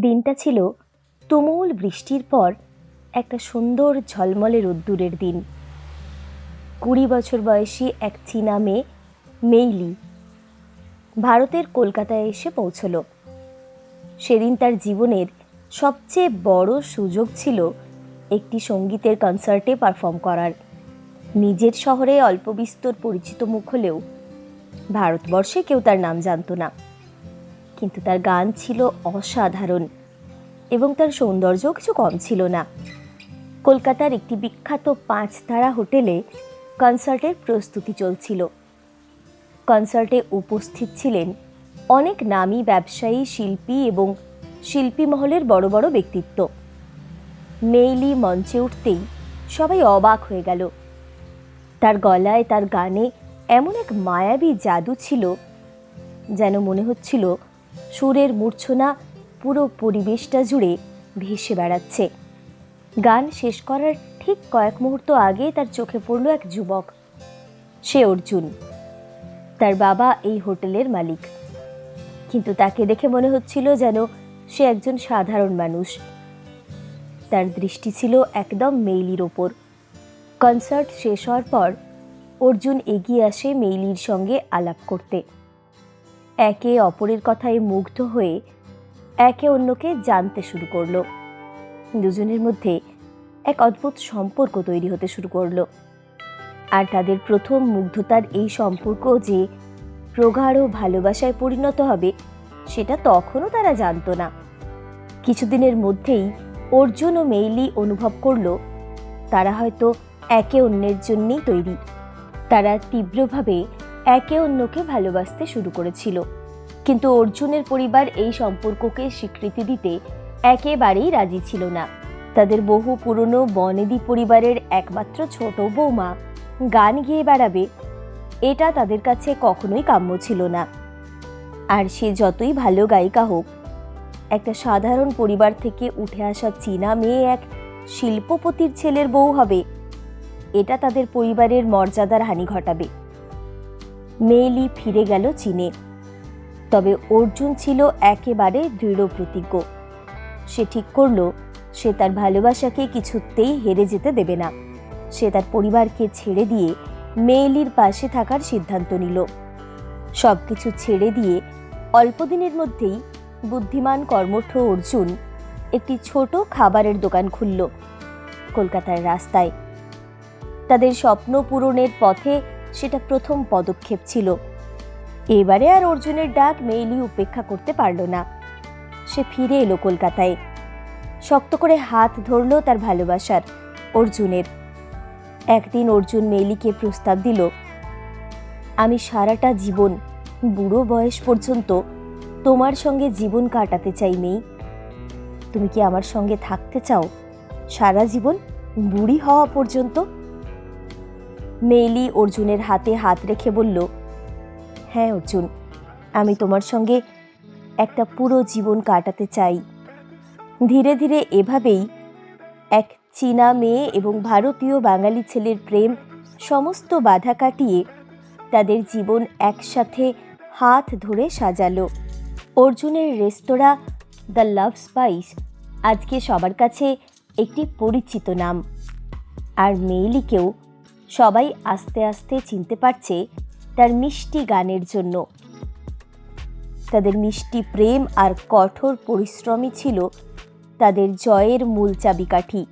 দিনটা ছিল তুমুল বৃষ্টির পর একটা সুন্দর ঝলমলে রোদ্দুরের দিন। কুড়ি বছর বয়সী এক চীনা মেয়ে, মেইলি, ভারতের কলকাতায় এসে পৌঁছল। সেদিন তার জীবনের সবচেয়ে বড় সুযোগ ছিল একটি সঙ্গীতের কনসার্টে পারফর্ম করার। নিজের শহরে অল্প বিস্তর পরিচিত মুখ হলেও ভারতবর্ষে কেউ তার নাম জানতো না। কিন্তু তার গান ছিল অসাধারণ এবং তার সৌন্দর্য কিছু কম ছিল না। কলকাতার একটি বিখ্যাত পাঁচ তারা হোটেলে কনসার্টের প্রস্তুতি চলছিল। কনসার্টে উপস্থিত ছিলেন অনেক নামী ব্যবসায়ী, শিল্পী এবং শিল্পী মহলের বড় বড় ব্যক্তিত্ব। মেইলি মঞ্চে উঠতেই সবাই অবাক হয়ে গেল। তার গলায়, তার গানে এমন এক মায়াবী জাদু ছিল যেন মনে হচ্ছিল সুরের মূর্ছনা পুরো পরিবেশটা জুড়ে ভেসে বেড়াচ্ছে। গান শেষ করার ঠিক কয়েক মুহূর্ত আগে তার চোখে পড়ল এক যুবক। সে অর্জুন, তার বাবা এই হোটেলের মালিক। কিন্তু তাকে দেখে মনে হচ্ছিল যেন সে একজন সাধারণ মানুষ। তার দৃষ্টি ছিল একদম মেইলির ওপর। কনসার্ট শেষ হওয়ার পর অর্জুন এগিয়ে আসে মেইলির সঙ্গে আলাপ করতে। একে অপরের কথায় মুগ্ধ হয়ে একে অন্যকে জানতে শুরু করল। দুজনের মধ্যে এক অদ্ভুত সম্পর্ক তৈরি হতে শুরু করল। আর তাদের প্রথম মুগ্ধতার এই সম্পর্ক যে প্রগাঢ় ভালোবাসায় পরিণত হবে, সেটা তখনও তারা জানতো না। কিছুদিনের মধ্যেই অর্জুন ও মেইলি অনুভব করল, তারা হয়তো একে অন্যের জন্যেই তৈরি। তারা তীব্রভাবে একে অন্যকে ভালোবাসতে শুরু করেছিল। কিন্তু অর্জুনের পরিবার এই সম্পর্ককে স্বীকৃতি দিতে একেবারেই রাজি ছিল না। তাদের বহু পুরনো বনেদি পরিবারের একমাত্র ছোট বৌমা গান গেয়ে বেড়াবে, এটা তাদের কাছে কখনোই কাম্য ছিল না। আর সে যতই ভালো গায়িকা হোক, একটা সাধারণ পরিবার থেকে উঠে আসা চীনা মেয়ে এক শিল্পপতির ছেলের বউ হবে, এটা তাদের পরিবারের মর্যাদার হানি ঘটাবে। মেয়েলি ফিরে গেল চীনে। তবে অর্জুন ছিল একেবারে দৃঢ় প্রতিজ্ঞ সে ঠিক করল, সে তার ভালোবাসাকে কিছুতেই হেরে যেতে দেবে না। সে তার পরিবারকে ছেড়ে দিয়ে মেয়েলির পাশে থাকার সিদ্ধান্ত নিল। সব কিছু ছেড়ে দিয়ে অল্প দিনের মধ্যেই বুদ্ধিমান কর্মঠ অর্জুন একটি ছোট খাবারের দোকান খুলল কলকাতার রাস্তায়। তাদের স্বপ্ন পূরণের পথে সেটা প্রথম পদক্ষেপ ছিল। এবারে আর অর্জুনের ডাক মেইলি উপেক্ষা করতে পারল না। সে ফিরে এলো কলকাতায়। শক্ত করে হাত ধরল তার ভালোবাসার, অর্জুনের। একদিন অর্জুন মেইলিকে প্রস্তাব দিল, আমি সারাটা জীবন, বুড়ো বয়স পর্যন্ত তোমার সঙ্গে জীবন কাটাতে চাই মেয়ে তুমি কি আমার সঙ্গে থাকতে চাও? সারা জীবন বুড়ি হওয়া পর্যন্ত মেইলি অর্জুনের হাতে হাত রেখে বলল হ্যাঁ অর্জুন, আমি তোমার সঙ্গে একটা পুরো জীবন কাটাতে চাই। ধীরে ধীরে এভাবেই এক চীনা মেয়ে এবং ভারতীয় বাঙালি ছেলের প্রেম সমস্ত বাধা কাটিয়ে তাদের জীবন একসাথে হাত ধরে সাজালো। অর্জুনের রেস্তোরাঁ দ্য লাভ স্পাইস, আজকে সবার কাছে একটি পরিচিত নাম। আর মেইলিকেও সবাই আস্তে আস্তে চিনতে পারছে তার মিষ্টি গানের জন্য। তাদের মিষ্টি প্রেম আর কঠোর পরিশ্রমই ছিল তাদের জয়ের মূল চাবিকাঠি।